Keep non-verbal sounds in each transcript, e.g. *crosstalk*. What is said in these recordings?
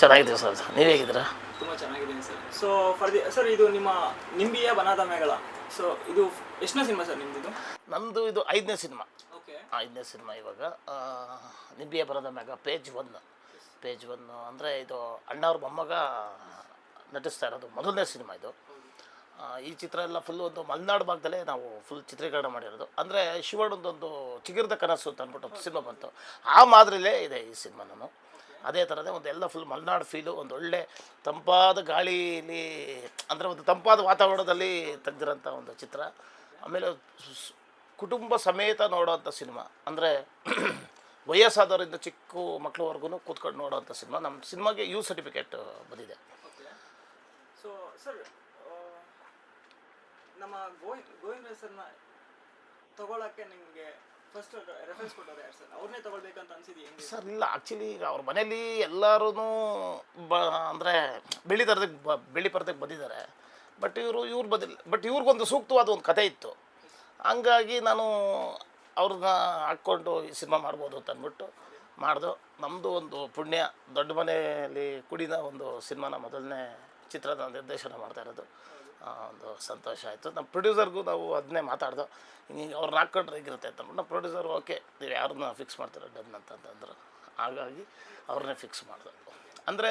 ಚೆನ್ನಾಗಿದೆ ಸರ್ ನೀವು ಹೇಗಿದ್ದೀರಾ? ತುಂಬ ಚೆನ್ನಾಗಿದ್ದೀನಿ sir. So far the sir ಇದು ನಿಮ್ಮ ನಿಂಬಿಯ ಬನಾದ ಮೇಗಳ ಸೊ ಇದು ಎಷ್ಟನೇ ಸಿನಿಮಾ ಸರ್ ನಿಮ್ಮದು ನಮ್ಮದು ಇದು ಐದನೇ ಸಿನಿಮಾ. ಓಕೆ ಐದನೇ ಸಿನಿಮಾ ಇವಾಗ. ನಿಂಬಿಯ ಬರದ ಮ್ಯಾಗ ಪೇಜ್ ಒನ್ ಪೇಜ್ ಒನ್ ಅಂದರೆ ಇದು ಅಣ್ಣವ್ರ ಮೊಮ್ಮಗ ನಟಿಸ್ತಾ ಇರೋದು ಮೊದಲನೇ ಸಿನಿಮಾ ಇದು. ಈ ಚಿತ್ರ ಎಲ್ಲ ಫುಲ್ ಒಂದು ಮಲೆನಾಡು ಭಾಗದಲ್ಲೇ ನಾವು ಫುಲ್ ಚಿತ್ರೀಕರಣ ಮಾಡಿರೋದು. ಅಂದರೆ ಶಿವಣ್ಣದೊಂದು ಚಿಗಿರದ ಕನಸು ಅಂತ ಅಂದ್ಬಿಟ್ಟು ಸಿನಿಮಾ ಬಂತು. ಆ ಮಾದರಿಲೇ ಇದೆ ಈ ಸಿನಿಮಾ ನಾನು. ಅದೇ ಥರದೇ ಒಂದು ಎಲ್ಲ ಫುಲ್ ಮಲೆನಾಡು ಫೀಲು ಒಂದು ಒಳ್ಳೆ ತಂಪಾದ ಗಾಳೀಲಿ, ಅಂದರೆ ಒಂದು ತಂಪಾದ ವಾತಾವರಣದಲ್ಲಿ ತೆಗೆದಿರೋಂಥ ಒಂದು ಚಿತ್ರ. ಆಮೇಲೆ ಕುಟುಂಬ ಸಮೇತ ನೋಡೋವಂಥ ಸಿನಿಮಾ. ಅಂದರೆ *clears throat* ವಯಸ್ಸಾದವರಿಂದ ಚಿಕ್ಕ ಮಕ್ಕಳವರೆಗೂ ಕೂತ್ಕೊಂಡು ನೋಡೋವಂಥ ಸಿನಿಮಾ. ನಮ್ಮ ಸಿನಿಮಾಗೆ ಯು ಸರ್ಟಿಫಿಕೇಟ್ ಬಂದಿದೆ. ಸೊ ಸರ್ ನಮ್ಮ ಗೋವಿಂದ ಗೋವಿಂದ ಸರ್ನ ತಗೊಳಕ್ಕೆ ನಿಮಗೆ ಸರ್ ಇಲ್ಲ ಆ್ಯಕ್ಚುಲಿ ಈಗ ಅವ್ರ ಮನೇಲಿ ಎಲ್ಲರೂ ಬ, ಅಂದರೆ ಬೆಳ್ಳಿ ತರದಕ್ಕೆ ಬ ಬಂದಿದ್ದಾರೆ. ಬಟ್ ಇವರು, ಇವ್ರು ಬಂದಿಲ್ಲ ಬಟ್ ಇವ್ರಿಗೊಂದು ಸೂಕ್ತವಾದ ಒಂದು ಕತೆ ಇತ್ತು. ಹಂಗಾಗಿ ನಾನು ಅವ್ರನ್ನ ಹಾಕ್ಕೊಂಡು ಈ ಸಿನಿಮಾ ಮಾಡ್ಬೋದು ಅಂತ ಅಂದ್ಬಿಟ್ಟು ಮಾಡ್ದು. ನಮ್ಮದು ಒಂದು ಪುಣ್ಯ, ದೊಡ್ಡ ಮನೆಯಲ್ಲಿ ಕುಡಿದ ಒಂದು ಸಿನಿಮಾನ ಮೊದಲನೇ ಚಿತ್ರದ ನಿರ್ದೇಶನ ಮಾಡ್ತಾ ಇರೋದು. ಒಂದು ಸಂತೋಷ ಆಯಿತು. ನಮ್ಮ ಪ್ರೊಡ್ಯೂಸರ್ಗೂ ನಾವು ಅದನ್ನೇ ಮಾತಾಡ್ದು, ಹಿಂಗೆ ರಾಕ್ ಹಾಕ್ಕೊಂಡ್ರೆ ಹೀಗಿರುತ್ತೆ ಅಂತ ನಮ್ಮ ಪ್ರೊಡ್ಯೂಸರ್ ಓಕೆ, ನೀವು ಯಾರನ್ನ ಫಿಕ್ಸ್ ಮಾಡ್ತೀರ ಡನ್ ಅಂತಂತಂದ್ರು ಹಾಗಾಗಿ ಅವ್ರನ್ನೇ ಫಿಕ್ಸ್ ಮಾಡಿದೆ. ಅಂದರೆ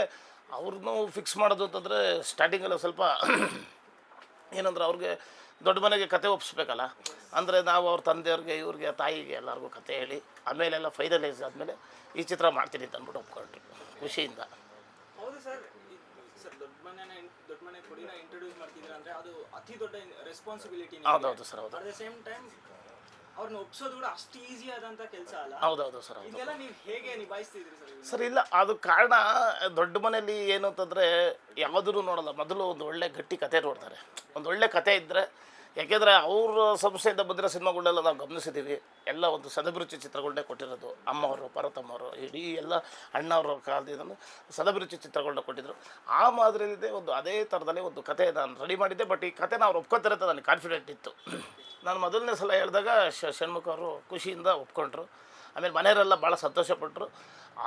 ಅವ್ರನ್ನೂ ಫಿಕ್ಸ್ ಮಾಡೋದು ಅಂತಂದರೆ ಸ್ಟಾರ್ಟಿಂಗಲ್ಲಿ ಸ್ವಲ್ಪ *clears throat* ಏನಂದ್ರೆ ಅವ್ರಿಗೆ ದೊಡ್ಡ ಮನೆಗೆ ಕತೆ ಒಪ್ಪಿಸ್ಬೇಕಲ್ಲ ಅಂದರೆ ನಾವು ಅವ್ರ ತಂದೆಯವ್ರಿಗೆ, ಇವ್ರಿಗೆ, ತಾಯಿಗೆ ಎಲ್ಲರಿಗೂ ಕತೆ ಹೇಳಿ, ಆಮೇಲೆಲ್ಲ ಫೈನಲೈಸ್ ಆದಮೇಲೆ ಈ ಚಿತ್ರ ಮಾಡ್ತೀನಿ ಅಂತ ಅಂದ್ಬಿಟ್ಟು ಒಪ್ಕೊಂಡ್ರು, ಖುಷಿಯಿಂದ. ಮನೆ ಕೊಡಿನ ಇಂಟ್ರೊಡ್ಯೂಸ್ ಮಾಡ್ತಿದ್ದೀರಾ ಅಂದ್ರೆ ಅದು ಅತಿ ದೊಡ್ಡ ರೆಸ್ಪಾನ್ಸಿಬಿಲಿಟಿ ಹೌದೌದು ಸರ್ ಹೌದು. ಅಟ್ ದ ಸೇಮ್ ಟೈಮ್ ಅವ್ರನ್ನ ಒಪ್ಸೋದು ಕೂಡ ಅಷ್ಟು ಈಸಿ ಆದಂತ ಕೆಲಸ ಅಲ್ಲ. ಹೌದೌದು ಸರ್ ಹೌದು. ಇದೆಲ್ಲ ನೀವು ಹೇಗೆ ನಿಭಾಯಿಸ್ತಿದ್ರಿ ಸರ್ ಸರ್ ಇಲ್ಲ ಅದು ಕಾರಣ ದೊಡ್ಡ ಮನೆಯಲ್ಲಿ ಏನು ಅಂತಂದರೆ ಯಾವುದೂ ನೋಡಲ್ಲ. ಮೊದಲು ಒಂದು ಒಳ್ಳೆ ಗಟ್ಟಿ ಕತೆ ನೋಡ್ತಾರೆ. ಒಂದು ಒಳ್ಳೆ ಕತೆ ಇದ್ದರೆ ಯಾಕೆಂದರೆ ಅವ್ರ ಸಂಸ್ಥೆಯಿಂದ ಬಂದಿರೋ ಸಿನಿಮಾಗಳನ್ನೆಲ್ಲ ನಾವು ಗಮನಿಸಿದ್ದೀವಿ ಎಲ್ಲ ಒಂದು ಸದಭಿರುಚಿ ಚಿತ್ರಗಳನ್ನೇ ಕೊಟ್ಟಿರೋದು. ಅಮ್ಮವರು ಪರ್ವತಮ್ಮವರು ಇಡೀ ಎಲ್ಲ ಅಣ್ಣವ್ರ ಕಾಲದಿಂದ ಸದಭಿರುಚಿ ಚಿತ್ರಗಳನ್ನ ಕೊಟ್ಟಿದ್ರು. ಆ ಮಾದರಿಯಲ್ಲಿದೆ ಒಂದು ಅದೇ ಥರದಲ್ಲಿ ಒಂದು ಕತೆ ನಾನು ರೆಡಿ ಮಾಡಿದ್ದೆ. ಬಟ್ ಈ ಕತೆ ನಾವು ಒಪ್ಕೊತಾರೆ ಅಂತ ನನಗೆ ಕಾನ್ಫಿಡೆಂಟ್ ಇತ್ತು. ನಾನು ಮೊದಲನೇ ಸಲ ಹೇಳಿದಾಗ ಶ, ಷಣ್ಮುಖ ಅವರು ಖುಷಿಯಿಂದ ಒಪ್ಕೊಂಡ್ರು. ಆಮೇಲೆ ಮನೆಯವರೆಲ್ಲ ಭಾಳ ಸಂತೋಷಪಟ್ಟರು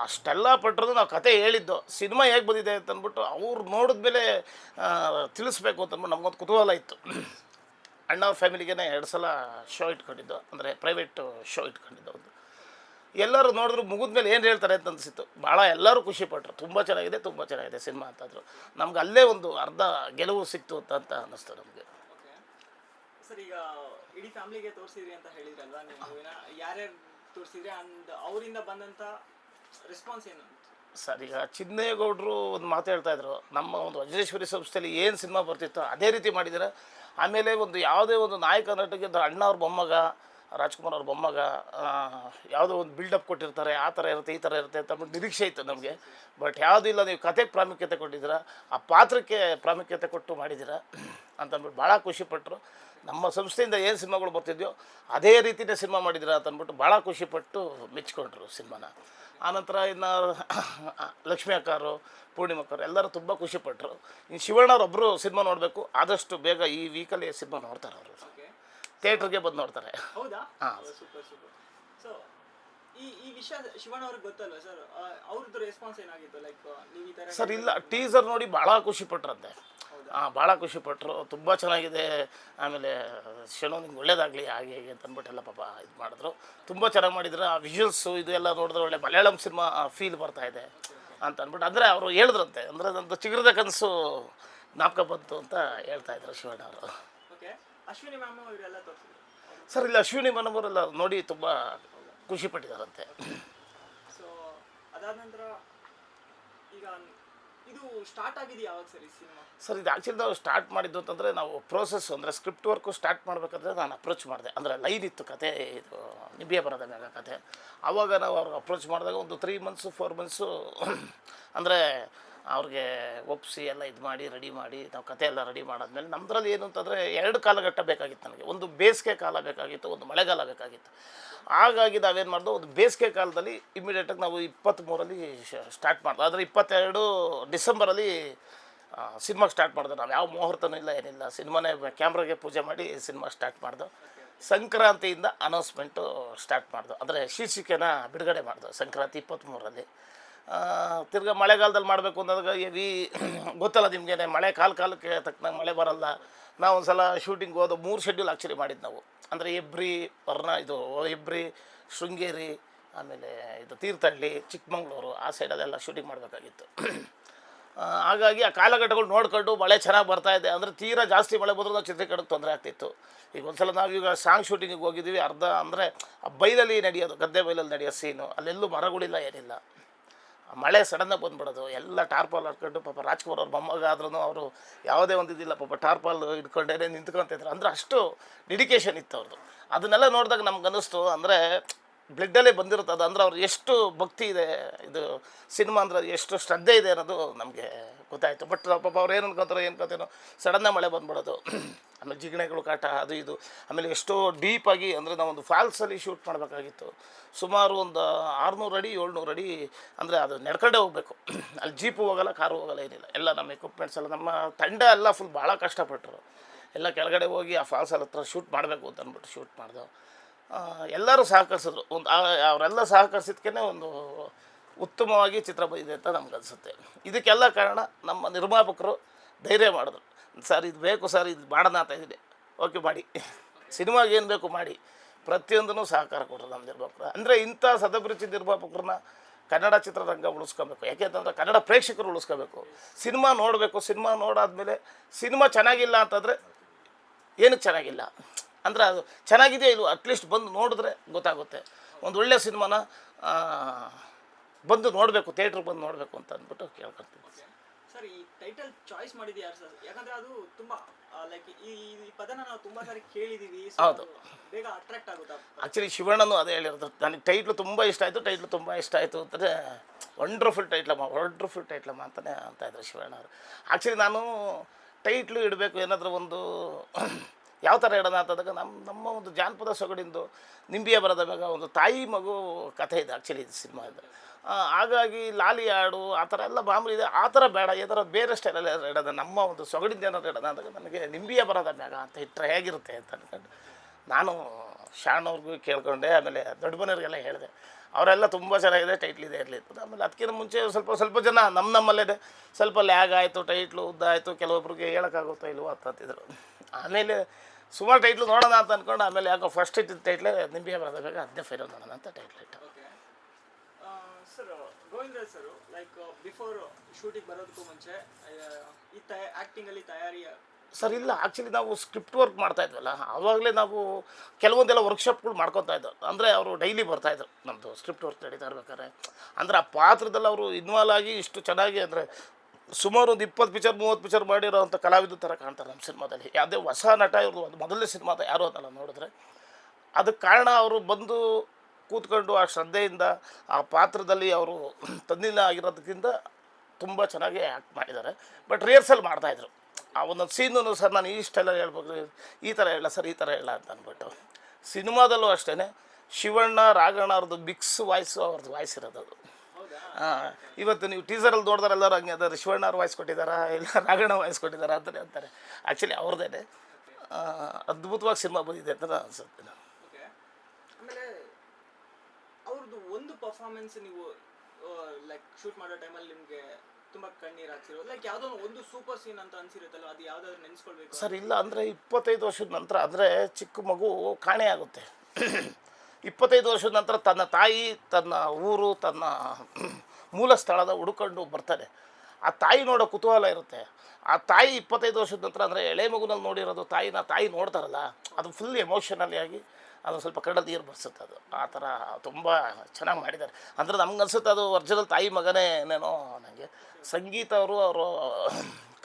ಅಷ್ಟೆಲ್ಲ ಪಟ್ಟರು ನಾವು ಕತೆ ಹೇಳಿದ್ದು. ಸಿನಿಮಾ ಹೇಗೆ ಬಂದಿದೆ ಅಂತಂದ್ಬಿಟ್ಟು ಅವ್ರು ನೋಡಿದ್ಮೇಲೆ ತಿಳಿಸ್ಬೇಕು ಅಂತಂದ್ಬಿಟ್ಟು ನಮಗೊಂದು ಕುತೂಹಲ ಇತ್ತು. ಅಣ್ಣವ್ರ ಫ್ಯಾಮಿಲಿಗೆ ಎರಡು ಸಲ ಶೋ ಇಟ್ಕೊಂಡಿದ್ದು. ಅಂದರೆ ಪ್ರೈವೇಟ್ ಶೋ ಇಟ್ಕೊಂಡಿದ್ದು ಒಂದು. ಎಲ್ಲರೂ ನೋಡಿದ್ರು ಮುಗಿದ ಮೇಲೆ ಏನು ಹೇಳ್ತಾರೆ ಅಂತ ಅನಿಸಿತ್ತು. ಭಾಳ ಎಲ್ಲರೂ ಖುಷಿಪಟ್ಟರು ತುಂಬ ಚೆನ್ನಾಗಿದೆ ತುಂಬ ಚೆನ್ನಾಗಿದೆ ಸಿನಿಮಾ ಅಂತಂದರು. ನಮ್ಗೆ ಅಲ್ಲೇ ಒಂದು ಅರ್ಧ ಗೆಲುವು ಸಿಕ್ತು ಅಂತ ಅಂತ ಅನ್ನಿಸ್ತು ನಮಗೆ. ಸರ್ ಈಗ ಇಡೀ ಫ್ಯಾಮಿಲಿಗೆ ತೋರಿಸಿದ್ರಿ ಅಂತ ಹೇಳಿದ್ರಲ್ವಾ ನೀವು? ಯಾರ್ಯಾರು ತೋರಿಸಿದ್ರಿ? ಅಂಡ್ ಅವರಿಂದ ಬಂದಂಥ ರೆಸ್ಪಾನ್ಸ್ ಏನು? ಸರ್ ಈಗ ಚಿನ್ನೇಗೌಡರು ಒಂದು ಮಾತು ಹೇಳ್ತಾ ಇದ್ರು. ನಮ್ಮ ಒಂದು ವಜ್ರೇಶ್ವರಿ ಸಂಸ್ಥೆಯಲ್ಲಿ ಏನು ಸಿನಿಮಾ ಬರ್ತಿತ್ತು ಅದೇ ರೀತಿ ಮಾಡಿದ್ದಾರೆ ಆಮೇಲೆ ಒಂದು ಯಾವುದೇ ಒಂದು ನಾಯಕ ನಟಿಗೆ ಅಣ್ಣ ಅವ್ರ ಮೊಮ್ಮಗ, ರಾಜ್ಕುಮಾರ್ ಅವ್ರ ಬೊಮ್ಮಗ ಯಾವುದೋ ಒಂದು ಬಿಲ್ಡಪ್ ಕೊಟ್ಟಿರ್ತಾರೆ, ಆ ಥರ ಇರುತ್ತೆ, ಈ ಥರ ಇರುತ್ತೆ ಅಂತ ನಿರೀಕ್ಷೆ ಇತ್ತು ನಮಗೆ. ಬಟ್ ಯಾವುದೂ ಇಲ್ಲ, ನೀವು ಕತೆಗೆ ಪ್ರಾಮುಖ್ಯತೆ ಕೊಟ್ಟಿದ್ದೀರಾ, ಆ ಪಾತ್ರಕ್ಕೆ ಪ್ರಾಮುಖ್ಯತೆ ಕೊಟ್ಟು ಮಾಡಿದ್ದೀರಾ ಅಂತ ಅಂದ್ಬಿಟ್ಟು ಭಾಳ ಖುಷಿಪಟ್ಟರು ನಮ್ಮ ಸಂಸ್ಥೆಯಿಂದ ಏನು ಸಿನಿಮಾಗಳು ಬರ್ತಿದ್ಯೋ ಅದೇ ರೀತಿಯೇ ಸಿನಿಮಾ ಮಾಡಿದಿರ ಅಂತ ಅಂದ್ಬಿಟ್ಟು ಭಾಳ ಖುಷಿಪಟ್ಟು ಮೆಚ್ಕೊಂಡ್ರು ಸಿನಿಮಾನ. ಆನಂತರ ಇನ್ನು ಲಕ್ಷ್ಮೀ ಅಕ್ಕಾರು ಪೂರ್ಣಿಮಕ್ಕರು ಎಲ್ಲರೂ ತುಂಬ ಖುಷಿಪಟ್ಟರು ಇನ್ನು ಶಿವಣ್ಣವ್ರೊಬ್ಬರು ಸಿನಿಮಾ ನೋಡಬೇಕು ಆದಷ್ಟು ಬೇಗ ಈ ವೀಕಲ್ಲಿ ಸಿನಿಮಾ ನೋಡ್ತಾರೆ ಅವರು. ಥಿಯೇಟ್ರಿಗೆ ಬಂದು ನೋಡ್ತಾರೆ. ಹೌದಾ? ಸೂಪರ್ ಸೂಪರ್ ಸೊ ಈ ಈ ವಿಷಯ ಶಿವಣ್ಣ ಅವ್ರಿಗೆ ಗೊತ್ತಲ್ವಾ ಸರ್? ಇಲ್ಲ ಟೀಸರ್ ನೋಡಿ ಭಾಳ ಖುಷಿಪಟ್ರಂತೆ. ಹಾಂ ಭಾಳ ಖುಷಿಪಟ್ಟರು ತುಂಬ ಚೆನ್ನಾಗಿದೆ. ಆಮೇಲೆ ಶೆಣು ನಿಮ್ಗೆ ಒಳ್ಳೇದಾಗಲಿ ಹಾಗೆ ಹೀಗೆ ಅಂತ ಅಂದ್ಬಿಟ್ಟೆಲ್ಲ ಪಾಪ ಇದು ಮಾಡಿದ್ರು. ತುಂಬ ಚೆನ್ನಾಗಿ ಮಾಡಿದ್ರು. ಆ ವಿಜುವಲ್ಸು ಇದು ಎಲ್ಲ ನೋಡಿದ್ರೆ ಒಳ್ಳೆ ಮಲಯಾಳಂ ಸಿನಿಮಾ ಫೀಲ್ ಬರ್ತಾ ಇದೆ ಅಂತ ಅಂದ್ಬಿಟ್ಟು ಅಂದರೆ ಅವರು ಹೇಳಿದ್ರಂತೆ. ಅಂದರೆ ನಂದು ಚಿಗುರದ ಕನಸು ಜ್ಞಾಪಕ ಬಂತು ಅಂತ ಹೇಳ್ತಾ ಇದ್ರು ಶಿವಣ್ಣ ಅವರು. ಅಶ್ವಿನಿ ಸರ್ ಇಲ್ಲ ಅಶ್ವಿನಿ ಮನಮೂರೆಲ್ಲ ನೋಡಿ ತುಂಬ ಅದಾದ ನಂತರ ಈಗ ಇದು ಸ್ಟಾರ್ಟ್ ಆಗಿದೆ ಯಾವಾಗ ಸರ್ ಸಿನಿಮಾ ಸರ್, ಇದು ಆ್ಯಕ್ಚುಲಿ ನಾವು ಸ್ಟಾರ್ಟ್ ಮಾಡಿದ್ದು ಅಂತಂದರೆ ನಾವು ಪ್ರೋಸೆಸ್ ಅಂದರೆ ಸ್ಕ್ರಿಪ್ಟ್ ವರ್ಕು ಸ್ಟಾರ್ಟ್ ಮಾಡಬೇಕಾದ್ರೆ ನಾನು ಅಪ್ರೋಚ್ ಮಾಡಿದೆ. ಅಂದರೆ ಲೈನ್ ಇತ್ತು ಕತೆ, ಇದು ನಿಬ್ಬೆ ಬರೋದ ಮ್ಯಾಗ ಕತೆ. ಆವಾಗ ನಾವು ಅವ್ರಿಗೆ ಅಪ್ರೋಚ್ ಮಾಡಿದಾಗ ಒಂದು ತ್ರೀ ಮಂತ್ಸು ಫೋರ್ ಮಂತ್ಸು ಅಂದರೆ ಅವ್ರಿಗೆ ಒಪ್ಪಿಸಿ ಎಲ್ಲ ಇದು ಮಾಡಿ, ರೆಡಿ ಮಾಡಿ, ನಾವು ಕತೆ ಎಲ್ಲ ರೆಡಿ ಮಾಡಾದ್ಮೇಲೆ ನಮ್ಮದ್ರಲ್ಲಿ ಏನು ಅಂತಂದರೆ ಎರಡು ಕಾಲಘಟ್ಟ ಬೇಕಾಗಿತ್ತು ನನಗೆ. ಒಂದು ಬೇಸಿಗೆ ಕಾಲ ಬೇಕಾಗಿತ್ತು, ಒಂದು ಮಳೆಗಾಲ ಬೇಕಾಗಿತ್ತು. ಹಾಗಾಗಿ ನಾವೇನು ಮಾಡಿದ್ವು ಒಂದು ಬೇಸಿಗೆ ಕಾಲದಲ್ಲಿ ಇಮ್ಮಿಡಿಯೇಟಾಗಿ ನಾವು ಇಪ್ಪತ್ತ್ಮೂರಲ್ಲಿ ಸ್ಟಾರ್ಟ್ ಮಾಡಿದ್ವು ಆದರೆ ಇಪ್ಪತ್ತೆರಡು ಡಿಸೆಂಬರಲ್ಲಿ ಸಿನಿಮಾ ಸ್ಟಾರ್ಟ್ ಮಾಡಿದೆ. ನಾವು ಯಾವ ಮುಹೂರ್ತನೂ ಇಲ್ಲ, ಏನಿಲ್ಲ. ಸಿನಿಮಾನೇ ಕ್ಯಾಮ್ರಾಗೆ ಪೂಜೆ ಮಾಡಿ ಸಿನಿಮಾ ಸ್ಟಾರ್ಟ್ ಮಾಡ್ದೋ. ಸಂಕ್ರಾಂತಿಯಿಂದ ಅನೌನ್ಸ್ಮೆಂಟು ಸ್ಟಾರ್ಟ್ ಮಾಡಿದೆ. ಅಂದರೆ ಶೀರ್ಷಿಕೆನ ಬಿಡುಗಡೆ ಮಾಡಿದೆ, ಸಂಕ್ರಾಂತಿ ಇಪ್ಪತ್ತ್ಮೂರರಲ್ಲಿ ತಿರ್ಗಾ ಮಳೆಗಾಲದಲ್ಲಿ ಮಾಡಬೇಕು ಅಂದಾಗ ವಿ ಗೊತ್ತಲ್ಲ ನಿಮಗೆ ಮಳೆ ಕಾಲ ಕಾಲಕ್ಕೆ ತಕ್ಕನಾಗ ಮಳೆ ಬರಲ್ಲ. ನಾವು ಒಂದು ಸಲ ಶೂಟಿಂಗ್ ಹೋದ ಮೂರು ಶೆಡ್ಯೂಲ್ ಆ್ಯಕ್ಚುಲಿ ಮಾಡಿದ್ದು ನಾವು. ಅಂದರೆ ಎಬ್ರಿ ವರ್ಣ ಇದು ಹೆಬ್ರಿ ಶೃಂಗೇರಿ, ಆಮೇಲೆ ಇದು ತೀರ್ಥಹಳ್ಳಿ, ಚಿಕ್ಕಮಂಗ್ಳೂರು, ಆ ಸೈಡಲ್ಲೆಲ್ಲ ಶೂಟಿಂಗ್ ಮಾಡಬೇಕಾಗಿತ್ತು. ಹಾಗಾಗಿ ಆ ಕಾಲಘಟ್ಟಗಳು ನೋಡ್ಕೊಂಡು ಮಳೆ ಚೆನ್ನಾಗಿ ಬರ್ತಾ ಇದೆ. ಅಂದರೆ ತೀರಾ ಜಾಸ್ತಿ ಮಳೆ ಬಂದರೂ ನಾವು ಚಿತ್ರೀಕರಣಕ್ಕೆ ತೊಂದರೆ ಆಗ್ತಿತ್ತು. ಈಗ ಒಂದ್ಸಲ ನಾವೀಗ ಸಾಂಗ್ ಶೂಟಿಂಗಿಗೆ ಹೋಗಿದ್ದೀವಿ ಅರ್ಧ ಅಂದರೆ ಆ ಬೈಲಲ್ಲಿ ನಡೆಯೋದು, ಗದ್ದೆ ಬೈಲಲ್ಲಿ ನಡೆಯೋ ಸೀನು ಅಲ್ಲೆಲ್ಲೂ ಮರಗಳಿಲ್ಲ ಏನಿಲ್ಲ. ಮಳೆ ಸಡನ್ನಾಗಿ ಬಂದ್ಬಿಡೋದು. ಎಲ್ಲ ಟಾರ್ಪಾಲ್ ಹಾಕ್ಕೊಂಡು ಪಾಪ ರಾಜ್ಕುಮಾರ್ ಅವ್ರ ಮೊಮ್ಮಗ ಆದ್ರೂ ಅವರು ಯಾವುದೇ ಒಂದು ಇದಿಲ್ಲ, ಪಾಪ ಟಾರ್ಪಾಲ್ ಇಟ್ಕೊಂಡೇ ನಿಂತ್ಕೊಂತಿದ್ರು. ಅಂದ್ರೆ ಅಷ್ಟು ಡೆಡಿಕೇಶನ್ ಇತ್ತು ಅವ್ರದ್ದು ಅದನ್ನೆಲ್ಲ ನೋಡಿದಾಗ ನಮ್ಗೆ ಅನ್ನಿಸ್ತು ಅಂದರೆ ಬ್ಲಡ್ಡಲ್ಲೇ ಬಂದಿರುತ್ತೆ ಅಂದ್ರೆ ಅವ್ರು ಎಷ್ಟು ಭಕ್ತಿ ಇದೆ, ಇದು ಸಿನಿಮಾ ಅಂದ್ರೆ ಎಷ್ಟು ಶ್ರದ್ಧೆ ಇದೆ ಅನ್ನೋದು ನಮಗೆ ಗೊತ್ತಾಯಿತು. ಬಟ್ ಪಾಪ ಅವ್ರು ಏನು ಅನ್ಕೊತಾರೋ, ಏನು ಕಥೆನೋ ಸಡನ್ನಾಗಿ ಮಳೆ ಬಂದ್ಬಿಡೋದು. *clears throat* ಆಮೇಲೆ ಜಿಗಣೆಗಳು ಕಾಟ, ಅದು ಇದು. ಆಮೇಲೆ ಎಷ್ಟೋ ಡೀಪಾಗಿ ಅಂದರೆ ನಾವೊಂದು ಫಾಲ್ಸಲ್ಲಿ ಶೂಟ್ ಮಾಡಬೇಕಾಗಿತ್ತು. ಸುಮಾರು ಒಂದು ಆರುನೂರು ಅಡಿ, ಏಳ್ನೂರು ಅಡಿ ಅಂದರೆ ಅದು ನಡ್ಕೊಂಡೇ ಹೋಗಬೇಕು. *clears throat* ಅಲ್ಲಿ ಜೀಪು ಹೋಗಲ್ಲ ಕಾರು ಹೋಗಲ್ಲ ಏನಿಲ್ಲ. ಎಲ್ಲ ನಮ್ಮ ಎಕ್ವಿಪ್ಮೆಂಟ್ಸ್ ಎಲ್ಲ, ನಮ್ಮ ತಂಡ ಎಲ್ಲ ಫುಲ್ ಭಾಳ ಕಷ್ಟಪಟ್ಟರು ಎಲ್ಲ ಕೆಳಗಡೆ ಹೋಗಿ ಆ ಫಾಲ್ಸಲ್ಲಿ ಹತ್ರ ಶೂಟ್ ಮಾಡಬೇಕು ಅಂತ ಅಂದ್ಬಿಟ್ಟು ಶೂಟ್ ಮಾಡಿದೆವು ಎಲ್ಲರೂ ಸಹಕರಿಸಿದ್ರು. ಒಂದು ಅವರೆಲ್ಲ ಸಹಕರಿಸಿದ್ಕೇ ಒಂದು ಉತ್ತಮವಾಗಿ ಚಿತ್ರ ಬಂದಿದೆ ಅಂತ ನಮ್ಗೆ ಅನಿಸುತ್ತೆ ಇದಕ್ಕೆಲ್ಲ ಕಾರಣ ನಮ್ಮ ನಿರ್ಮಾಪಕರು ಧೈರ್ಯ ಮಾಡಿದ್ರು. ಸರ್, ಇದು ಬೇಕು ಸರ್, ಇದು ಮಾಡೋಣ ಅಂತ ಇದ್ದೀನಿ. ಓಕೆ, ಮಾಡಿ. ಸಿನಿಮಾಗೆ ಏನು ಬೇಕು ಮಾಡಿ. ಪ್ರತಿಯೊಂದನ್ನು ಸಹಕಾರ ಕೊಟ್ಟರು ನಮ್ಮ ನಿರ್ಮಾಪಕರು. ಅಂದರೆ ಇಂಥ ಸದಭಿರುಚಿ ನಿರ್ಮಾಪಕರನ್ನ ಕನ್ನಡ ಚಿತ್ರರಂಗ ಯಾಕೆ ಯಾಕೆಂತಂದ್ರೆ ಕನ್ನಡ ಪ್ರೇಕ್ಷಕರು ಉಳಿಸ್ಕೋಬೇಕು. ಸಿನಿಮಾ ನೋಡಬೇಕು. ಸಿನಿಮಾ ನೋಡಾದ್ಮೇಲೆ ಸಿನಿಮಾ ಚೆನ್ನಾಗಿಲ್ಲ ಅಂತಂದರೆ ಏನಕ್ಕೆ ಚೆನ್ನಾಗಿಲ್ಲ? ಅಂದ್ರೆ ಅದು ಚೆನ್ನಾಗಿದೆಯೋ ಇದು ಅಟ್ಲೀಸ್ಟ್ ಬಂದು ನೋಡಿದ್ರೆ ಗೊತ್ತಾಗುತ್ತೆ. ಒಂದು ಒಳ್ಳೆ ಸಿನಿಮಾನ ಬಂದು ನೋಡಬೇಕು ಥಿಯೇಟ್ರಿಗೆ ಬಂದು ನೋಡಬೇಕು ಅಂತ ಅಂದ್ಬಿಟ್ಟು ಕೇಳ್ಕೊಳ್ತೀನಿ ಸರ್ ಈ ಟೈಟಲ್ ಚಾಯ್ಸ್ ಮಾಡಿದ್ದು ಯಾರು ಸರ್ ಯಾಕಂದ್ರೆ ಅದು ತುಂಬಾ ಲೈಕ್ ಈ ಪದನ ನಾವು ತುಂಬಾ ಸಾರಿ ಕೇಳಿದೀವಿ ಹೌದು. ಬೇಗ ಅಟ್ರಾಕ್ಟ್ ಆಗುತ್ತಾ? ಆ್ಯಕ್ಚುಲಿ ಶಿವಣ್ಣನು ಅದೇ ಹೇಳಿರೋದು. ನನಗೆ ಟೈಟ್ಲು ತುಂಬ ಇಷ್ಟ ಆಯಿತು ಟೈಟ್ಲು ತುಂಬ ಇಷ್ಟ ಆಯಿತು ಅಂತಂದರೆ ವಂಡ್ರ್ಫುಲ್ ಟೈಟ್ಲಮ್ಮ ವಂಡ್ರ್ಫುಲ್ ಟೈಟ್ಲಮ್ಮ ಅಂತಲೇ ಅಂತ ಇದ್ರು ಶಿವಣ್ಣ ಅವರು ಆ್ಯಕ್ಚುಲಿ ನಾನು ಟೈಟ್ಲು ಇಡಬೇಕು ಏನಾದರೂ ಒಂದು ಯಾವ ಥರ ಇಡೋಣ ಅಂತಂದಾಗ ನಮ್ಮ ನಮ್ಮ ಒಂದು ಜಾನಪದ ಸೊಗಡಿಂದು ನಿಂಬಿಯ ಬರದ ಮ್ಯಾಗ ಒಂದು ತಾಯಿ ಮಗು ಕಥೆ ಇದೆ ಆ್ಯಕ್ಚುಲಿ ಇದು ಸಿನಿಮಾ ಇದೆ. ಹಾಗಾಗಿ ಲಾಲಿ ಹಾಡು, ಆ ಥರ ಎಲ್ಲ ಮಾಮೂಲಿ ಇದೆ. ಆ ಥರ ಬೇಡ ಏನಾರ ಬೇರೆ ಸ್ಟೈಲಲ್ಲಿ ಇಡೋದು ನಮ್ಮ ಒಂದು ಸೊಗಡಿಂದ ಏನಾದ್ರು ಇಡೋಣ ಅಂದಾಗ ನನಗೆ ನಿಂಬಿಯ ಬರದ ಮ್ಯಾಗ ಅಂತ ಇಟ್ಟರೆ ಹೇಗಿರುತ್ತೆ ಅಂತ ಅಂದ್ಕೊಂಡು ನಾನು ಶಾಣವ್ರಿಗೂ ಕೇಳ್ಕೊಂಡೆ, ಆಮೇಲೆ ದೊಡ್ಡ ಮನೆಯವ್ರಿಗೆಲ್ಲ ಹೇಳಿದೆ. ಅವರೆಲ್ಲ ತುಂಬ ಚೆನ್ನಾಗಿದೆ ಟೈಟ್ಲ್ ಇದೆ, ಇರಲಿ ಆಮೇಲೆ ಅದಕ್ಕಿಂತ ಮುಂಚೆ ಸ್ವಲ್ಪ ಸ್ವಲ್ಪ ಜನ ನಮ್ಮ ನಮ್ಮಲ್ಲೇ ಸ್ವಲ್ಪ ಲ್ಯಾಗ್ ಆಯಿತು ಟೈಟ್ಲು ಉದ್ದ ಆಯಿತು, ಕೆಲವೊಬ್ರಿಗೆ ಹೇಳೋಕ್ಕಾಗುತ್ತೋ ಇಲ್ವೋ ಅಂತಂತಿದ್ರು ಆಮೇಲೆ ಸುಮಾರು ಟೈಟ್ಲು ನೋಡೋಣ ಅಂತ ಅಂದ್ಕೊಂಡು ಆಮೇಲೆ ಯಾಕೋ ಫಸ್ಟ್ ಇಟ್ಟಿದ್ದ ಟೈಟ್ಲೇ ನಿಂಬೆ ಬರೋದಾಗ ಅದನ್ನೇ ಫೈರ್ ನೋಡೋಣ ಅಂತ ಟೈಟ್ಲ್ ಇಟ್ಟು. Sir Govinda sir like before shooting ಬರೋದಕ್ಕೂ ಮುಂಚೆ ಈ ತಯ ಆಕ್ಟಿಂಗ್ ಅಲ್ಲಿ ತಯಾರಿ ಸರ್ ಇಲ್ಲ ಆ್ಯಕ್ಚುಲಿ ನಾವು ಸ್ಕ್ರಿಪ್ಟ್ ವರ್ಕ್ ಮಾಡ್ತಾ ಇದ್ವಲ್ಲ ಆವಾಗಲೇ ನಾವು ಕೆಲವೊಂದೆಲ್ಲ ವರ್ಕ್ಶಾಪ್ಗಳು ಮಾಡ್ಕೊತಾ ಇದ್ದೋ ಅಂದರೆ ಅವರು ಡೈಲಿ ಬರ್ತಾಯಿದ್ರು ನಮ್ಮದು ಸ್ಕ್ರಿಪ್ಟ್ ವರ್ಕ್ ನಡೀತಾ ಇರ್ಬೇಕಾದ್ರೆ. ಅಂದರೆ ಆ ಪಾತ್ರದಲ್ಲಿ ಅವರು ಇನ್ವಾಲ್ವ್ ಆಗಿ ಇಷ್ಟು ಚೆನ್ನಾಗಿ ಅಂದರೆ ಸುಮಾರು ಒಂದು ಇಪ್ಪತ್ತು ಪಿಕ್ಚರ್, ಮೂವತ್ತು ಪಿಕ್ಚರ್ ಮಾಡಿರೋವಂಥ ಕಲಾವಿದ ಥರ ಕಾಣ್ತಾರೆ ನಮ್ಮ ಸಿನಿಮಾದಲ್ಲಿ. ಯಾವುದೇ ಹೊಸ ನಟ ಇವ್ರದ್ದು ಒಂದು ಮೊದಲನೇ ಸಿನಿಮಾದ ಯಾರು ಅದಲ್ಲ ನೋಡಿದ್ರೆ. ಅದಕ್ಕೆ ಕಾರಣ ಅವರು ಬಂದು ಕೂತ್ಕೊಂಡು ಆ ಶ್ರದ್ಧೆಯಿಂದ ಆ ಪಾತ್ರದಲ್ಲಿ ಅವರು ತನ್ನಿಲ್ಲ ಆಗಿರೋದಕ್ಕಿಂತ ತುಂಬ ಚೆನ್ನಾಗಿ ಆ್ಯಕ್ಟ್ ಮಾಡಿದ್ದಾರೆ. ಬಟ್ ರಿಹರ್ಸಲ್ ಮಾಡ್ತಾಯಿದ್ರು ಆ ಒಂದೊಂದು ಸೀನು ಸರ್ ನಾನು ಈ ಸ್ಟೈಲಲ್ಲಿ ಹೇಳ್ಬೇಕು, ಈ ಥರ ಹೇಳ, ಸರ್ ಈ ಥರ ಹೇಳ ಅಂತ ಅಂದ್ಬಿಟ್ಟು. ಸಿನಿಮಾದಲ್ಲೂ ಅಷ್ಟೇ ಶಿವಣ್ಣ ರಾಘಣ್ಣ ಅವ್ರದ್ದು ಮಿಕ್ಸ್ ವಾಯ್ಸು, ಅವ್ರದ್ದು ವಾಯ್ಸ್ ಇರೋದು. ಇವತ್ತು ನೀವು ಟೀಸರಲ್ಲಿ ನೋಡಿದ್ರೆ ಎಲ್ಲರೂ ಹಂಗೆ ಅದಾರೆ ಶಿವಣ್ಣ ಅವ್ರು ವಾಯ್ಸ್ ಕೊಟ್ಟಿದ್ದಾರೆ ಇಲ್ಲ ನಾಗಣ್ಣ ವಾಯ್ಸ್ ಕೊಟ್ಟಿದ್ದಾರೆ ಅಂತಲೇ ಅಂತಾರೆ. ಆ್ಯಕ್ಚುಲಿ ಅವ್ರದ್ದೇ ಅದ್ಭುತವಾಗಿ ಸಿನಿಮಾ ಬಂದಿದೆ ಅಂತ ಅನ್ಸುತ್ತೆ ನಾನು ಅವ್ರದ್ದು ಒಂದು ಪರ್ಫಾರ್ಮೆನ್ಸ್ ನೀವು ಲೈಕ್ ಶೂಟ್ ಮಾಡೋ ಟೈಮಲ್ಲಿ ನಿಮಗೆ ತುಂಬ ಕಣ್ಣೀರು ಹಾಕ್ಸಿರೋ ಲೈಕ್ ಯಾವುದೋ ಒಂದು ಸೂಪರ್ ಸೀನ್ ಅಂತ ಅನ್ಸಿರುತ್ತಲ್ಲ ಅದು ಯಾವ್ದಾದ್ರು ನೆನೆಸ್ಕೊಳ್ಬೇಕು ಸರ್ ಇಲ್ಲ ಅಂದರೆ ಇಪ್ಪತ್ತೈದು ವರ್ಷದ ನಂತರ ಅಂದರೆ ಚಿಕ್ಕ ಮಗು ಕಾಣೆ ಆಗುತ್ತೆ. ಇಪ್ಪತ್ತೈದು ವರ್ಷದ ನಂತರ ತನ್ನ ತಾಯಿ, ತನ್ನ ಊರು, ತನ್ನ *clears throat* ಮೂಲ ಸ್ಥಳದ ಹುಡುಕೊಂಡು ಬರ್ತಾರೆ. ಆ ತಾಯಿ ನೋಡೋ ಕುತೂಹಲ ಇರುತ್ತೆ. ಆ ತಾಯಿ ಇಪ್ಪತ್ತೈದು ವರ್ಷದ ನಂತರ ಅಂದರೆ ಎಳೆ ಮಗುನಲ್ಲಿ ನೋಡಿರೋದು ತಾಯಿನ ತಾಯಿ ನೋಡ್ತಾರಲ್ಲ, ಅದು ಫುಲ್ ಎಮೋಷನಲಿ ಆಗಿ ಅದು ಸ್ವಲ್ಪ ಕನ್ನಡ ನೀರು ಬರ್ಸುತ್ತೆ ಅದು. ಆ ಥರ ತುಂಬ ಚೆನ್ನಾಗಿ ಮಾಡಿದ್ದಾರೆ. ಅಂದರೆ ನಮ್ಗೆ ಅನ್ಸುತ್ತೆ ಅದು ಒರ್ಜಿನಲ್ ತಾಯಿ ಮಗನೇ ಏನೇನೋ ನನಗೆ ಸಂಗೀತ ಅವರು ಅವರು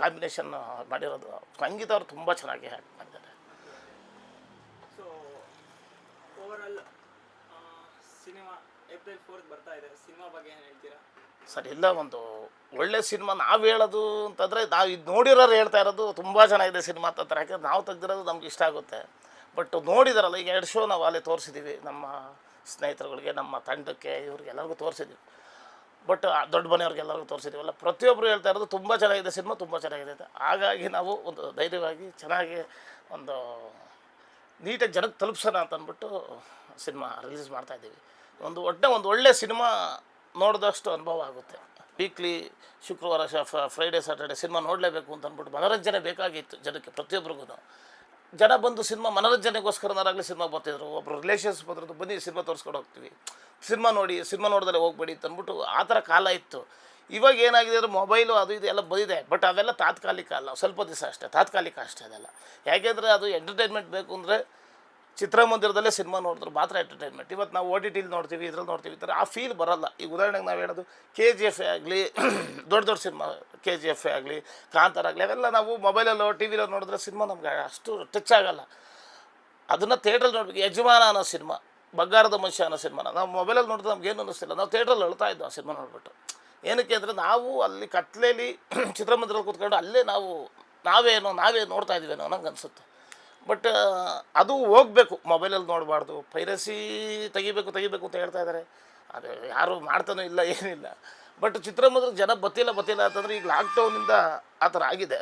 ಕಾಂಬಿನೇಷನ್ ಮಾಡಿರೋದು. ಸಂಗೀತ ಅವರು ತುಂಬ ಚೆನ್ನಾಗಿ ಹ್ಯಾಕ್ ಮಾಡಿದ್ದಾರೆ ಸೊ ಓವರಾಲ್ ಸಿನಿಮಾ ಸರ್, ಇಲ್ಲ, ಒಂದು ಒಳ್ಳೆ ಸಿನಿಮಾ ನಾವು ಹೇಳೋದು ಅಂತಂದರೆ, ನಾವು ಇದು ನೋಡಿರೋರು ಹೇಳ್ತಾ ಇರೋದು ತುಂಬ ಚೆನ್ನಾಗಿದೆ ಸಿನಿಮಾ ಅಂತಂತಾರೆ ಯಾಕಂದ್ರೆ ನಾವು ತೆಗ್ದಿರೋದು ನಮ್ಗೆ ಇಷ್ಟ ಆಗುತ್ತೆ. ಬಟ್ ನೋಡಿದಾರಲ್ಲ, ಈಗ ಎರಡು ಶೋ ನಾವು ಅಲ್ಲಿ ತೋರಿಸಿದ್ದೀವಿ ನಮ್ಮ ಸ್ನೇಹಿತರುಗಳಿಗೆ, ನಮ್ಮ ತಂಡಕ್ಕೆ, ಇವ್ರಿಗೆ ಎಲ್ಲರಿಗೂ ತೋರಿಸಿದ್ದೀವಿ ಬಟ್ ದೊಡ್ಡ ಮನೆಯವ್ರಿಗೆ ಎಲ್ಲರಿಗೂ ತೋರಿಸಿದ್ದೀವಲ್ಲ ಪ್ರತಿಯೊಬ್ಬರು ಹೇಳ್ತಾ ಇರೋದು ತುಂಬ ಚೆನ್ನಾಗಿದೆ ಸಿನಿಮಾ, ತುಂಬ ಚೆನ್ನಾಗಿದೆ ಅಂತ. ಹಾಗಾಗಿ ನಾವು ಒಂದು ಧೈರ್ಯವಾಗಿ, ಚೆನ್ನಾಗಿ ಒಂದು ನೀಟಾಗಿ ಜನಕ್ಕೆ ತಲುಪಿಸೋಣ ಅಂತ ಅಂದ್ಬಿಟ್ಟು ಸಿನಿಮಾ ರಿಲೀಸ್ ಮಾಡ್ತಾಯಿದ್ದೀವಿ ಒಂದು ಒಟ್ಟೆ ಒಂದು ಒಳ್ಳೆ ಸಿನಿಮಾ ನೋಡಿದಷ್ಟು ಅನುಭವ ಆಗುತ್ತೆ. ವೀಕ್ಲಿ ಶುಕ್ರವಾರ ಶ ಫ್ರೈಡೇ, ಸ್ಯಾಟರ್ಡೆ ಸಿನಿಮಾ ನೋಡಲೇಬೇಕು ಅಂತ ಅಂದ್ಬಿಟ್ಟು ಮನೋರಂಜನೆ ಬೇಕಾಗಿತ್ತು ಜನಕ್ಕೆ ಪ್ರತಿಯೊಬ್ಬರಿಗೂ ಜನ ಬಂದು ಸಿನಿಮಾ ಮನೋರಂಜನೆಗೋಸ್ಕರನಾರಾಗಲಿ ಸಿನಿಮಾ ಬರ್ತಿದ್ರು ಒಬ್ಬರು ರಿಲೇಷನ್ಸ್ ಬಂದ್ರದ್ದು ಬನ್ನಿ ಸಿನಿಮಾ ತೋರಿಸ್ಕೊಂಡು ಹೋಗ್ತೀವಿ. ಸಿನಿಮಾ ನೋಡಿ, ಸಿನಿಮಾ ನೋಡಿದ್ರೆ ಹೋಗ್ಬೇಡಿ ಅಂತಂದ್ಬಿಟ್ಟು ಆ ಥರ ಕಾಲ ಇತ್ತು. ಇವಾಗ ಏನಾಗಿದೆ ಅಂದರೆ ಮೊಬೈಲು ಅದು ಇದು ಎಲ್ಲ ಬಂದಿದೆ, ಬಟ್ ಅವೆಲ್ಲ ತಾತ್ಕಾಲಿಕ ಅಲ್ಲ, ಸ್ವಲ್ಪ ದಿವಸ ಅಷ್ಟೇ, ತಾತ್ಕಾಲಿಕ ಅಷ್ಟೇ ಅದೆಲ್ಲ. ಯಾಕೆಂದರೆ ಅದು ಎಂಟರ್ಟೈನ್ಮೆಂಟ್ ಬೇಕು ಅಂದರೆ ಚಿತ್ರಮಂದಿರದಲ್ಲೇ ಸಿನಿಮಾ ನೋಡಿದ್ರು, ಮಾತ್ರ ಎಂಟರ್ಟೈನ್ಮೆಂಟ್ ಇವತ್ತು ನಾವು ಓ ಟಿ ಟಿಲಿ ನೋಡ್ತೀವಿ, ಇದ್ರಲ್ಲಿ ನೋಡ್ತೀವಿ ಈ ಥರ. ಆ ಫೀಲ್ ಬರಲ್ಲ. ಈಗ ಉದಾಹರಣೆಗೆ ನಾವು ಹೇಳೋದು ಕೆ ಜಿ ಎಫ್ ಆಗಲಿ, *coughs* ದೊಡ್ಡ ದೊಡ್ಡ ಸಿನಿಮಾ ಕೆ ಜಿ ಎಫ್ ಆಗಲಿ, ಕಾಂತಾರ ಆಗಲಿ, ಅವೆಲ್ಲ ನಾವು ಮೊಬೈಲಲ್ಲೋ ಟಿ ವಿಲೋ ನೋಡಿದ್ರೆ ಸಿನಿಮಾ ನಮ್ಗೆ ಅಷ್ಟು ಟಚ್ ಆಗಲ್ಲ. ಅದನ್ನು ಥಿಯೇಟ್ರಲ್ಲಿ ನೋಡ್ಬೇಕು. ಯಜಮಾನ ಅನ್ನೋ ಸಿನಿಮಾ, ಬಂಗಾರದ ಮನುಷ್ಯ ಅನ್ನೋ ಸಿನಿಮಾನ ನಾವು ಮೊಬೈಲಲ್ಲಿ ನೋಡಿದ್ರೆ ನಮ್ಗೆ ಏನು ಅನ್ನಿಸ್ತಿಲ್ಲ. ನಾವು ಥಿಯೇಟ್ರಲ್ಲಿ ಅಳ್ತಾ ಇದ್ದೋ ಆ ಸಿನಿಮಾ ನೋಡಿಬಿಟ್ಟು. ಏನಕ್ಕೆ ಅಂದರೆ ನಾವು ಅಲ್ಲಿ ಕತ್ಲೇಲಿ *coughs* ಚಿತ್ರಮಂದಿರದಲ್ಲಿ ಕೂತ್ಕೊಂಡು ಅಲ್ಲೇ ನಾವು ನಾವೇನೋ, ನಾವೇ ನೋಡ್ತಾ ಇದ್ದೀವೇನೋ ನಂಗೆ ಅನಿಸುತ್ತೆ. ಬಟ್ ಅದು ಹೋಗಬೇಕು. ಮೊಬೈಲಲ್ಲಿ ನೋಡಬಾರ್ದು. ಪೈರಸಿ ತೆಗಿಬೇಕು ತೆಗಿಬೇಕು ಅಂತ ಹೇಳ್ತಾ ಇದ್ದಾರೆ ಅದು ಯಾರು ಮಾಡ್ತಾನೂ ಇಲ್ಲ, ಏನಿಲ್ಲ. ಬಟ್ ಚಿತ್ರಮಂದಿರ ಜನ ಬತ್ತಿಲ್ಲ ಬತ್ತಿಲ್ಲ ಅಂತಂದರೆ ಈಗ ಲಾಕ್ಡೌನಿಂದ ಆ ಥರ ಆಗಿದೆ.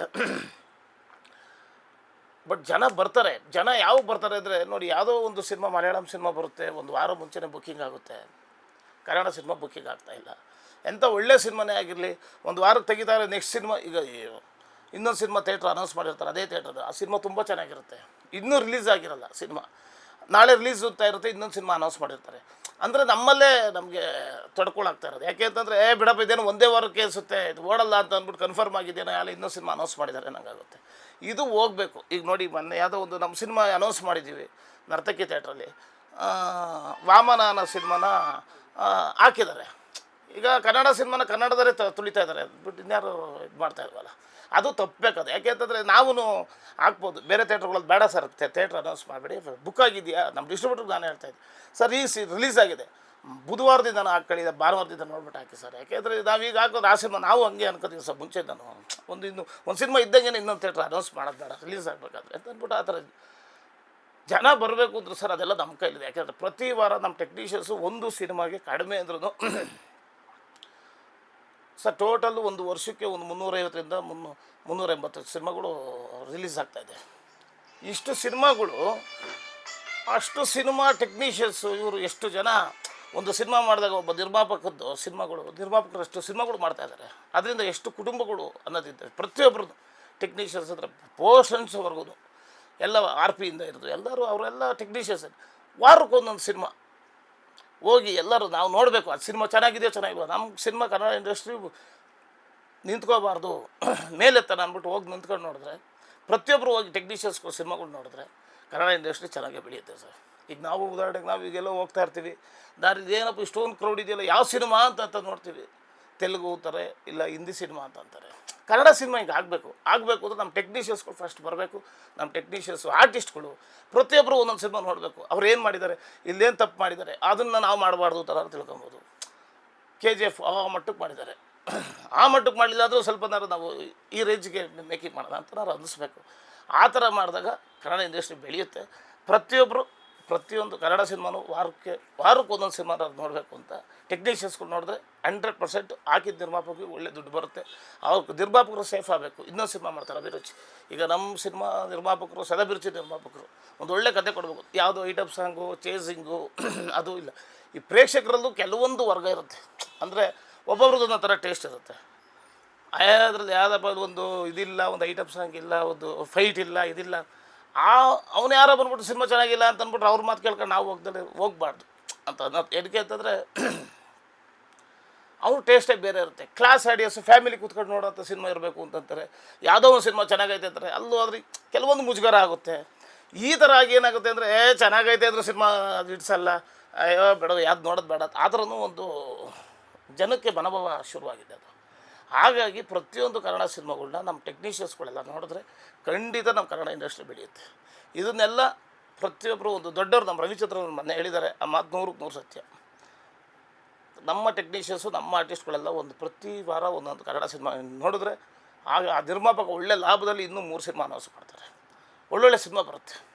ಬಟ್ ಜನ ಬರ್ತಾರೆ. ಜನ ಯಾವ ಬರ್ತಾರೆ ಅಂದರೆ, ನೋಡಿ, ಯಾವುದೋ ಒಂದು ಸಿನಿಮಾ, ಮಲಯಾಳಂ ಸಿನಿಮಾ ಬರುತ್ತೆ. ಒಂದು ವಾರ ಮುಂಚೆನೇ ಬುಕ್ಕಿಂಗ್ ಆಗುತ್ತೆ. ಕನ್ನಡ ಸಿನಿಮಾ ಬುಕ್ಕಿಂಗ್ ಇಲ್ಲ. ಎಂಥ ಒಳ್ಳೆ ಸಿನಿಮಾನೇ ಆಗಿರಲಿ. ಒಂದು ವಾರಕ್ಕೆ ತೆಗಿತಾರೆ ನೆಕ್ಸ್ಟ್ ಸಿನಿಮಾ, ಈಗ ಇನ್ನೊಂದು ಸಿನಿಮಾ ಥಿಯೇಟ್ರ್ ಅನೌನ್ಸ್ ಮಾಡಿರ್ತಾರೆ, ಅದೇ ಥಿಯೇಟ್ರ್ ಆ ಸಿನಿಮಾ ತುಂಬ ಚೆನ್ನಾಗಿರುತ್ತೆ. ಇನ್ನೂ ರಿಲೀಸ್ ಆಗಿರಲ್ಲ ಸಿನಿಮಾ. ನಾಳೆ ರಿಲೀಸ್ ಹೋಗ್ತಾ ಇರುತ್ತೆ, ಇನ್ನೊಂದು ಸಿನಿಮಾ ಅನೌನ್ಸ್ ಮಾಡಿರ್ತಾರೆ. ಅಂದರೆ ನಮ್ಮಲ್ಲೇ ನಮಗೆ ತಡ್ಕೊಳಾಗ್ತಾ ಇರೋದು. ಯಾಕೆ ಅಂತಂದರೆ, ಏ, ಬಿಡಪ್ಪ, ಇದೇನು ಒಂದೇ ವಾರಕ್ಕೆ ಅನಿಸುತ್ತೆ, ಇದು ಓಡಲ್ಲ ಅಂತ ಅಂದ್ಬಿಟ್ಟು ಕನ್ಫರ್ಮ್ ಆಗಿದ್ದೇನೆ ಅಲ್ಲಿ ಇನ್ನೊಂದು ಸಿನಿಮಾ ಅನೌನ್ಸ್ ಮಾಡಿದ್ದಾರೆ ನನಗಾಗುತ್ತೆ ಇದು ಹೋಗಬೇಕು. ಈಗ ನೋಡಿ, ಮೊನ್ನೆ ಯಾವುದೋ ಒಂದು ನಮ್ಮ ಸಿನಿಮಾ ಅನೌನ್ಸ್ ಮಾಡಿದ್ದೀವಿ, ನರ್ತಕಿ ಥಿಯೇಟ್ರಲ್ಲಿ. ವಾಮನ ಅನ್ನೋ ಸಿನಿಮಾನ ಹಾಕಿದ್ದಾರೆ. ಈಗ ಕನ್ನಡ ಸಿನಿಮಾನ ಕನ್ನಡದಲ್ಲೇ ತುಳಿತಾ ಇದ್ದಾರೆ. ಬಿಟ್ಟು ಇನ್ಯಾರು ಇದು ಮಾಡ್ತಾ ಇಲ್ವಲ್ಲ. ಅದು ತಪ್ಪಬೇಕದು ಯಾಕೆ ಅಂತಂದರೆ ನಾವು ಹಾಕ್ಬೋದು ಬೇರೆ ಥಿಯೇಟ್ರ್ಗಳಲ್ಲಿ ಬೇಡ ಸರ್. ಥಿಯೇಟ್ರ್ ಅನೌನ್ಸ್ ಮಾಡಬೇಡಿ. ಬುಕ್ ಆಗಿದೆಯಾ? ನಮ್ಮ ಡಿಸ್ಟ್ರಿಬ್ಯೂಟ್ರ್ ನಾನು ಹೇಳ್ತಾ ಇದ್ದೆ. ಸರ್, ಈ ಸಿ ರಿಲೀಸ್ ಆಗಿದೆ. ಬುಧವಾರದಿಂದ ನಾನು ಹಾಕ್ಕೊಳ್ಳಿ ಭಾನುವಾರದಿಂದ ನೋಡ್ಬಿಟ್ಟು ಹಾಕಿ ಸರ್. ಯಾಕೆಂದರೆ ನಾವೀಗ ಹಾಕೋದು ಆ ಸಿನಿಮಾ, ನಾವು ಹಂಗೆ ಅನ್ಕೋತೀವಿ ಸರ್. ಮುಂಚೆ ನಾನು ಒಂದು ಇನ್ನು, ಒಂದು ಸಿನಿಮಾ ಇದ್ದಂಗೆ ಇನ್ನೊಂದು ಥಿಯೇಟ್ರ್ ಅನೌನ್ಸ್ ಮಾಡೋದು ಬೇಡ. ರಿಲೀಸ್ ಆಗಬೇಕಾದ್ರೆ ಅಂತ ಅಂದ್ಬಿಟ್ಟು ಆ ಥರ ಜನ ಬರಬೇಕು ಅಂದ್ರೆ ಸರ್, ಅದೆಲ್ಲ ನಮ್ಮ ಕೈಲಿದೆ. ಯಾಕೆಂದರೆ ಪ್ರತಿ ವಾರ ನಮ್ಮ ಟೆಕ್ನಿಷಿಯನ್ಸು ಒಂದು ಸಿನಿಮಾಗೆ ಕಡಿಮೆ ಅಂದ್ರೂ ಸರ್ ಟೋಟಲ್ ಒಂದು ವರ್ಷಕ್ಕೆ ಒಂದು ಮುನ್ನೂರೈವತ್ತರಿಂದ ಮುನ್ನೂ ಮುನ್ನೂರ ಎಂಬತ್ತು ಸಿನಿಮಾಗಳು ರಿಲೀಸ್ ಆಗ್ತಾಯಿದೆ ಇಷ್ಟು ಸಿನಿಮಾಗಳು, ಅಷ್ಟು ಸಿನಿಮಾ ಟೆಕ್ನಿಷಿಯನ್ಸು ಇವರು ಎಷ್ಟು ಜನ ಒಂದು ಸಿನಿಮಾ ಮಾಡಿದಾಗ ಒಬ್ಬ ನಿರ್ಮಾಪಕದ್ದು ಸಿನಿಮಾಗಳು ನಿರ್ಮಾಪಕರಷ್ಟು ಸಿನಿಮಾಗಳು ಮಾಡ್ತಾ ಇದ್ದಾರೆ. ಅದರಿಂದ ಎಷ್ಟು ಕುಟುಂಬಗಳು ಅನ್ನೋದಿದೆ. ಪ್ರತಿಯೊಬ್ಬರದ್ದು ಟೆಕ್ನಿಷಿಯನ್ಸ್ ಅಂದರೆ ಪೋರ್ಷನ್ಸ್ವರೆಗೂ ಎಲ್ಲ ಆರ್ ಪಿಯಿಂದ ಇರೋದು ಎಲ್ಲರೂ, ಅವರೆಲ್ಲ ಟೆಕ್ನಿಷಿಯನ್ಸ್ ವಾರಕ್ಕೆ ಒಂದೊಂದು ಸಿನಿಮಾ. ಹೋಗಿ ಎಲ್ಲರೂ ನಾವು ನೋಡಬೇಕು ಅದು ಸಿನಿಮಾ ಚೆನ್ನಾಗಿದೆಯೋ ಚೆನ್ನಾಗಿಲ್ಲ ನಮ್ಮ ಸಿನಿಮಾ ಕನ್ನಡ ಇಂಡಸ್ಟ್ರಿ ನಿಂತ್ಕೋಬಾರ್ದು. *clears throat* ಮೇಲೆತ್ತಾನ ಅಂದ್ಬಿಟ್ಟು ಹೋಗಿ ನಿಂತ್ಕೊಂಡು ನೋಡಿದ್ರೆ ಪ್ರತಿಯೊಬ್ಬರು ಹೋಗಿ ಟೆಕ್ನಿಷಿಯನ್ಸ್ಗಳು ಸಿನಿಮಾಗಳು ನೋಡಿದ್ರೆ ಕನ್ನಡ ಇಂಡಸ್ಟ್ರಿ ಚೆನ್ನಾಗೇ ಬೆಳೆಯುತ್ತೆ ಸರ್. ಈಗ ನಾವು ಉದಾಹರಣೆಗೆ ನಾವು ಈಗೆಲ್ಲ ಹೋಗ್ತಾ ಇರ್ತೀವಿ, ದಾರಿಲಿ ಏನಪ್ಪ ಇಷ್ಟೊಂದು ಕ್ರೌಡ್ ಇದೆಯಲ್ಲ, ಯಾವ ಸಿನಿಮಾ ಅಂತ ಅಂತ ನೋಡ್ತೀವಿ. ತೆಲುಗು ಅಂತಾರೆ, ಇಲ್ಲ ಹಿಂದಿ ಸಿನಿಮಾ ಅಂತ ಅಂತಾರೆ. ಕನ್ನಡ ಸಿನಿಮಾ ಹಿಂಗೆ ಆಗಬೇಕು. ಆಗಬೇಕು ಅಂದರೆ ನಮ್ಮ ಟೆಕ್ನಿಷಿಯನ್ಸ್ಗಳು ಫಸ್ಟ್ ಬರಬೇಕು. ನಮ್ಮ ಟೆಕ್ನಿಷಿಯನ್ಸು, ಆರ್ಟಿಸ್ಟ್ಗಳು ಪ್ರತಿಯೊಬ್ಬರು ಒಂದೊಂದು ಸಿನಿಮಾ ನೋಡಬೇಕು. ಅವ್ರು ಏನು ಮಾಡಿದ್ದಾರೆ? ಇಲ್ಲೇನು ತಪ್ಪು ಮಾಡಿದ್ದಾರೆ? ಅದನ್ನು ನಾವು ಮಾಡಬಾರ್ದು ಥರ ತಿಳ್ಕೊಬೋದು. ಕೆ ಜಿ ಎಫ್ ಆ ಮಟ್ಟಕ್ಕೆ ಮಾಡಿದ್ದಾರೆ. ಆ ಮಟ್ಟಕ್ಕೆ ಮಾಡಲಿಲ್ಲ ಆದರೂ ಸ್ವಲ್ಪ ನಾರು ನಾವು ಈ ರೇಂಜ್ಗೆ ಮೇಕಿಂಗ್ ಮಾಡೋಣ ಅಂತ ನಾವು ಅನ್ನಿಸ್ಬೇಕು. ಆ ಥರ ಮಾಡಿದಾಗ ಕನ್ನಡ ಇಂಡಸ್ಟ್ರಿ ಬೆಳೆಯುತ್ತೆ. ಪ್ರತಿಯೊಬ್ಬರು ಪ್ರತಿಯೊಂದು ಕನ್ನಡ ಸಿನಿಮಾನು ವಾರಕ್ಕೆ ವಾರಕ್ಕೆ ಒಂದೊಂದು ಸಿನಿಮಾನ ನೋಡಬೇಕು ಅಂತ ಟೆಕ್ನಿಷಿಯನ್ಸ್ಗಳು ನೋಡಿದ್ರೆ ಹಂಡ್ರೆಡ್ ಪರ್ಸೆಂಟ್ ಹಾಕಿದ ನಿರ್ಮಾಪಕರಿಗೆ ಒಳ್ಳೆ ದುಡ್ಡು ಬರುತ್ತೆ. ಅವ್ರ ನಿರ್ಮಾಪಕರು ಸೇಫ್ ಆಗಬೇಕು. ಇನ್ನೊಂದು ಸಿನಿಮಾ ಮಾಡ್ತಾರೆ, ಅಭಿರುಚಿ. ಈಗ ನಮ್ಮ ಸಿನಿಮಾ ನಿರ್ಮಾಪಕರು, ಸದಭಿರುಚಿ ನಿರ್ಮಾಪಕರು ಒಂದು ಒಳ್ಳೆ ಕತೆ ಕೊಡಬೇಕು. ಯಾವುದೋ ಐಟಮ್ ಸಾಂಗು ಚೇಸಿಂಗು *clears throat* ಅದು ಇಲ್ಲ. ಈ ಪ್ರೇಕ್ಷಕರಲ್ಲೂ ಕೆಲವೊಂದು ವರ್ಗ ಇರುತ್ತೆ. ಅಂದರೆ ಒಬ್ಬೊಬ್ರದ್ದು ಥರ ಟೇಸ್ಟ್ ಇರುತ್ತೆ. ಅದ್ರಲ್ಲಿ ಯಾವುದಪ್ಪ ಒಂದು ಇದಿಲ್ಲ, ಒಂದು ಐಟಮ್ ಸಾಂಗ್ ಇಲ್ಲ, ಒಂದು ಫೈಟ್ ಇಲ್ಲ, ಇದಿಲ್ಲ. ಆ, ಅವನು ಯಾರೋ ಬಂದ್ಬಿಟ್ಟು ಸಿನಿಮಾ ಚೆನ್ನಾಗಿಲ್ಲ ಅಂತ ಅಂದ್ಬಿಟ್ರೆ ಅವ್ರ ಮಾತು ಕೇಳ್ಕೊಂಡು ನಾವು ಹೋಗ್ದಲ್ಲಿ ಹೋಗ್ಬಾರ್ದು. ಅಂತ ನಾವು ಏನಕ್ಕೆ ಅಂತಂದರೆ ಅವ್ರ ಟೇಸ್ಟೇ ಬೇರೆ ಇರುತ್ತೆ. ಕ್ಲಾಸ್ ಆಡಿಯನ್ಸ್ ಫ್ಯಾಮಿಲಿ ಕೂತ್ಕೊಂಡು ನೋಡೋಂಥ ಸಿನಿಮಾ ಇರಬೇಕು ಅಂತಂತಾರೆ. ಯಾವುದೋ ಒಂದು ಸಿನಿಮಾ ಚೆನ್ನಾಗೈತೆ ಅಂತಾರೆ ಅಲ್ಲೂ ಆದ್ರೆ ಕೆಲವೊಂದು ಮುಜುಗರ ಆಗುತ್ತೆ. ಈ ಥರ ಆಗಿ ಏನಾಗುತ್ತೆ ಅಂದರೆ, ಏ, ಚೆನ್ನಾಗೈತೆ ಅಂದರೆ ಸಿನಿಮಾ ಅದು ಇಡ್ಸಲ್ಲ ಅಯ್ಯೋ ಬೇಡ ಯಾವ್ದು ನೋಡೋದು ಬೇಡ ಆ ಒಂದು ಜನಕ್ಕೆ ಮನೋಭಾವ ಶುರುವಾಗಿದೆ ಅದು. ಹಾಗಾಗಿ ಪ್ರತಿಯೊಂದು ಕನ್ನಡ ಸಿನಿಮಾಗಳನ್ನ ನಮ್ಮ ಟೆಕ್ನಿಷಿಯನ್ಸ್ಗಳೆಲ್ಲ ನೋಡಿದ್ರೆ ಖಂಡಿತ ನಮ್ಮ ಕನ್ನಡ ಇಂಡಸ್ಟ್ರಿ ಬೆಳೆಯುತ್ತೆ. ಇದನ್ನೆಲ್ಲ ಪ್ರತಿಯೊಬ್ಬರು ಒಂದು ದೊಡ್ಡವರು ನಮ್ಮ ರವಿಚಂದ್ರನ್ ಮೊನ್ನೆ ಹೇಳಿದ್ದಾರೆ, ಆ ಮಾತು ನೂರಕ್ಕೆ ನೂರು ಸತ್ಯ. ನಮ್ಮ ಟೆಕ್ನಿಷಿಯನ್ಸು ನಮ್ಮ ಆರ್ಟಿಸ್ಟ್ಗಳೆಲ್ಲ ಒಂದು ಪ್ರತಿ ವಾರ ಒಂದೊಂದು ಕನ್ನಡ ಸಿನಿಮಾ ನೋಡಿದ್ರೆ ಆಗ ಆ ನಿರ್ಮಾಪಕ ಒಳ್ಳೆ ಲಾಭದಲ್ಲಿ ಇನ್ನೂ ಮೂರು ಸಿನಿಮಾ ಅನೌನ್ಸ್ ಮಾಡ್ತಾರೆ. ಒಳ್ಳೊಳ್ಳೆ ಸಿನಿಮಾ ಬರುತ್ತೆ.